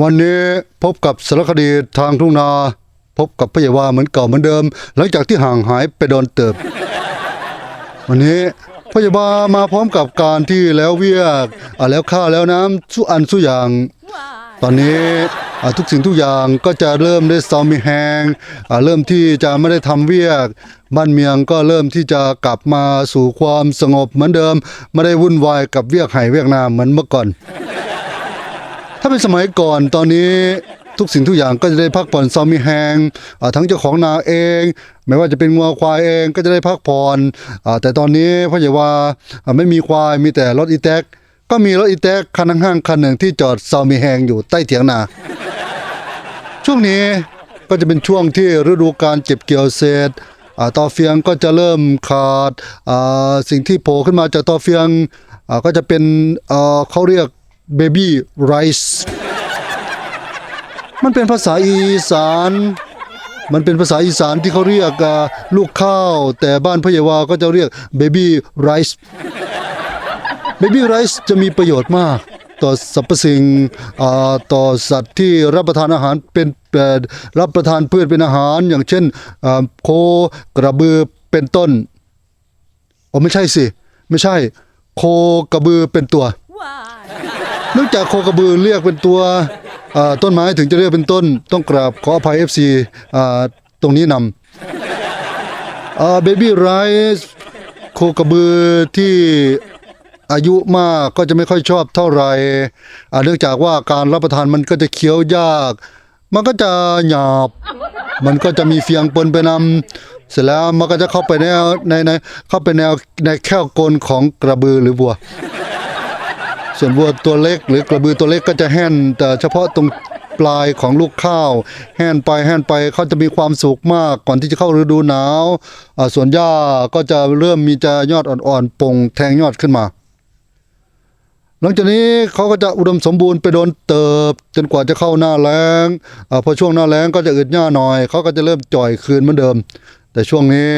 วันนี้พบกับสารคดีทางทุ่งนา พบกับพยาวาเหมือนเก่าเหมือนเดิม หลังจากที่ห่างหายไปโดนเติบ วันนี้พยาบามาพร้อมกับการที่แล้วเวียกอะแล้วข้าวแล้วน้ำสู้อันสู้อย่าง ตอนนี้อะทุกสิ่งทุกอย่างก็จะเริ่มได้ซอมมีแหงอะเริ่มที่จะไม่ได้ทำเวียก บ้านเมียงก็เริ่มที่จะกลับมาสู่ความสงบเหมือนเดิม ไม่ได้วุ่นวายกับเวียกไห่เวียกนาเหมือนเมื่อก่อน ถ้าเป็นสมัยก่อนตอนนี้ทุกสิ่งทุกอย่างก็จะได้พักผ่อนซอมมีแหงทั้งเจ้าของนาเอง ไม่ว่าจะเป็นงัวควายเองก็จะได้พักผ่อนแต่ตอนนี้พ่อใหญ่ว่าอ่าไม่มีควายมีแต่รถอีแท็กก็มีรถอีแท็กคันห้างคันหนึ่งที่จอดซอมมีแหงอยู่ใต้เถียงนา ช่วงนี้ก็จะเป็นช่วงที่ฤดูการเก็บเกี่ยวเสร็จอ่าตอเฟียงก็จะเริ่มขาดสิ่งที่โผล่ขึ้นมาจากตอเฟียงก็จะเป็นเขาเรียก เบบี้ไรซ์มันเป็นภาษาอีสาน มันเป็นภาษาอีสานที่เขาเรียกลูกข้าว แต่บ้านพยาวาก็จะเรียกเบบี้ไรซ์เบบี้ไรซ์จะมีประโยชน์มาก ต่อสรรพสิ่งต่อสัตว์ที่รับประทานอาหารเป็นรับประทานพืชเป็นอาหาร อย่างเช่นโคกระบือเป็นต้นโอไม่ใช่สิ ไม่ใช่ โคกระบือเป็นตัว เนื่องจากโคกระบือเรียกเป็นตัวต้นไม้ถึงจะเรียกเป็นต้น ต้องกราบขออภัย FC อ่าตรงนี้นำเบบี้ไรซ์โคกระบือที่อายุมากก็จะไม่ค่อยชอบเท่าไหร่เนื่องจากว่าการรับประทานมันก็จะเคี้ยวยาก มันก็จะหยาบ มันก็จะมีเฟียงปนไปนำเสร็จแล้วมันก็จะเข้าไปในในในเข้าไปแนวในแค่กลของกระบือหรือวัว ส่วนวัวตัวเล็กหรือกระบือตัวเล็กก็จะแห้นแต่เฉพาะตรงปลายของลูกข้าว แห้นไปแห้นไปเขาจะมีความสุขมากก่อนที่จะเข้าฤดูหนาวส่วนหญ้าก็จะเริ่มมีจะยอดอ่อนๆปงแทงยอดขึ้นมา หลังจากนี้เขาก็จะอุดมสมบูรณ์ไปโดนเติบ จนกว่าจะเข้าหน้าแล้งอพอช่วงหน้าแล้งก็จะอึดหญ้าหน่อยเขาก็จะเริ่มจ่อยคืนเหมือนเดิม แต่ช่วงนี้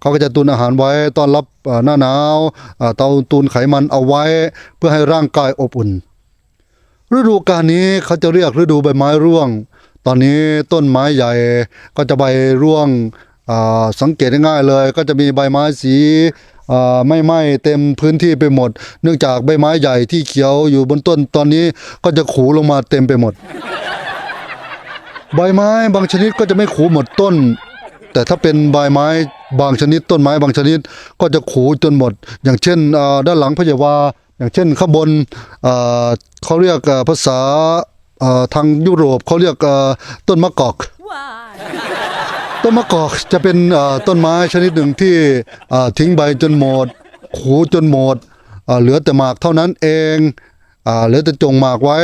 เขาก็จะตุนอาหารไว้ต้อนรับหน้าหนาวเตาตุนไขมันเอาไว้ เพื่อให้ร่างกายอบอุ่น ฤดูกาลนี้เขาจะเรียกฤดูใบไม้ร่วง ตอนนี้ต้นไม้ใหญ่ก็จะใบร่วงสังเกตง่ายเลย ก็จะมีใบไม้สีไม่ไหม้เต็มพื้นที่ไปหมด เนื่องจากใบไม้ใหญ่ที่เขียวอยู่บนต้นตอนนี้ก็จะขูลงมาเต็มไปหมด ใบไม้บางชนิดก็จะไม่ขูหมดต้น แต่ถ้าเป็นใบไม้ บางชนิดต้นไม้บางชนิดก็จะขูจนหมด อย่างเช่นอ่าด้านหลังพะเยาวา อย่างเช่นข้างบนอ่าเขาเรียกอ่าภาษาอ่าทางยุโรปเขาเรียกอ่าต้นมะกอก ต้นมะกอกจะเป็นอ่าต้นไม้ชนิดหนึ่งที่อ่าทิ้งใบจนหมด ขูจนหมดอ่าเหลือแต่หมากเท่านั้นเองอ่าเหลือแต่จงหมากไว้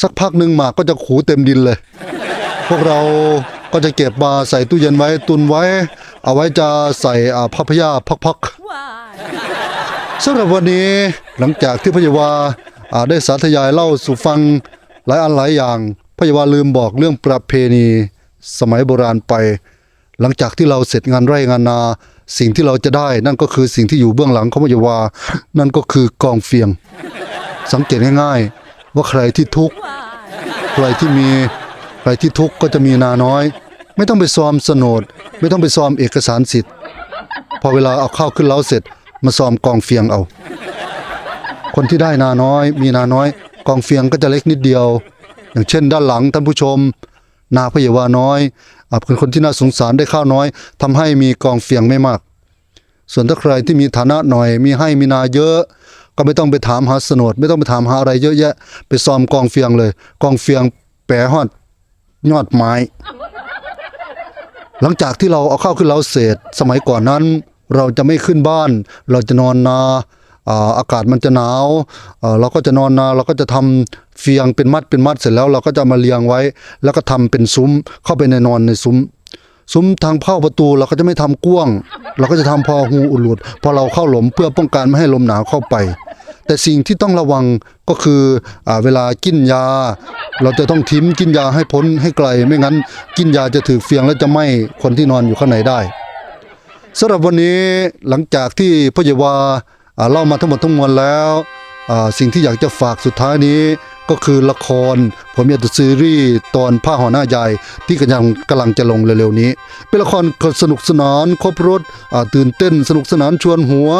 สักพักหนึ่งหมากก็จะขูเต็มดินเลย พวกเรา ก็จะเก็บมาใส่ตู้เย็นไว้ตุนไว้ เอาไว้จะใส่อ่าพับพยาพักๆสำหรับวันนี้หลังจากที่พะเยาวาอ่าได้สาธยายเล่าสู่ฟังหลายอันหลายอย่างพะเยาวาลืมบอกเรื่องประเพณีสมัยโบราณไป หลังจากที่เราเสร็จงานไร่งานนาสิ่งที่เราจะได้ นั่นก็คือสิ่งที่อยู่เบื้องหลังของพะเยาวานั่นก็คือกองเฟียง สังเกตง่ายๆว่าใครที่ทุกข์ใครที่มีใครที่ทุกข์ก็จะมีนาน้อย ไม่ต้องไปซ้อมสนด ไม่ต้องไปซ้อมเอกสารสิทธิ์ พอเวลาเอาข้าวขึ้นเล้าเสร็จ มาซ้อมกองเฟียงเอา คนที่ได้นาน้อย มีนาน้อย กองเฟียงก็จะเล็กนิดเดียว อย่างเช่น ด้านหลังท่านผู้ชม นาพะเยาวาน้อยอะเป็นคนที่น่าสงสารได้ข้าวน้อยทำให้มีกองเฟียงไม่มาก ส่วนถ้าใครที่มีฐานะหน่อย มีให้มีนาเยอะ ก็ไม่ต้องไปถามหาสนด ไม่ต้องไปถามหาอะไรเยอะแยะ ไปซ้อมกองเฟียงเลย กองเฟียงแปรฮอดยอดไม้ หลังจากที่เราเอาข้าวขึ้นเราเสร็จสมัยก่อนนั้น เราจะไม่ขึ้นบ้าน เราจะนอนนาอากาศมันจะหนาวเราก็จะนอนนาเราก็จะทำเฟียงเป็นมัดเป็นมัดเสร็จแล้ว เราก็จะมาเรียงไว้ แล้วก็ทำเป็นซุ้มเข้าไปในนอนในซุ้ม ซุ้มทางเข้าประตูเราก็จะไม่ทำกว้างเราก็จะทำพอหูอุดหลุดพอเราเข้าหลมเพื่อป้องกันไม่ให้ลมหนาวเข้าไป แต่สิ่งที่ต้องระวังก็คืออเวลากินยา เราจะต้องทิ้มกินยาให้พ้นให้ไกล ไม่งั้น กินยาจะถือเฟียงแล้วจะไหม้คนที่นอนอยู่ข้างในได้สำหรับวันนี้หลังจากที่พระเยาวาอ่าเล่ามาทั้งหมดทั้งมวลแล้วสิ่งที่อยากจะฝากสุดท้ายนี้ก็คือละครผมอยากจะซีรีส์ตอนผ้าห่อหน้าใหญ่ที่กำลังกำลังจะลงเร็วๆนี้ เป็นละครสนุกสนานครบรถตื่นเต้นสนุกสนานชวนหัว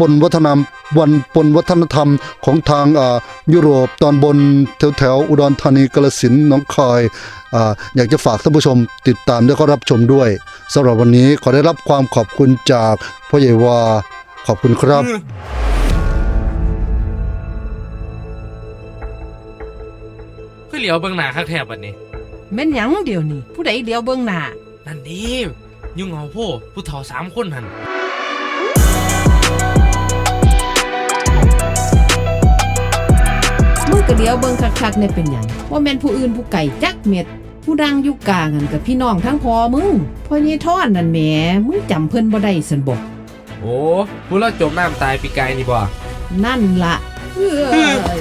ปนวัฒนธรรมวันปนวัฒนธรรมของทางอ่ายุโรปตอนบนแถวแถวๆอุดรธานีกาฬสินธุ์หน้องคายอาอยากจะฝากท่านผู้ชมติดตามและก็รับชมด้วยสำหรับวันนี้ขอได้รับความขอบคุณจากพ่อใหญ่วาขอบคุณครับคือเหลียวเบิ่งหน้าคักแทบบัดนี้แม่นหยังเดี๋ยวนี้ผู้ใดเดียวเบิ่งหน้านั่นดียุ่งเหงาโพผู้เฒ่าสามคนหัน ก็เดียวเบิ่งคักๆในเป็นหยังว่าแม่นผู้อื่นผู้ไก่จักเม็ด ผู้ดังอยู่กลางกันกับพี่น้องทั้งพอมึงพ่อยี่ทอดนั่นแหมมึงจำเพิ่นบ่ได้สันบอกโอ้ผู้เราจมน้ำตายปีกายนี่บ่นั่นละเอ้ย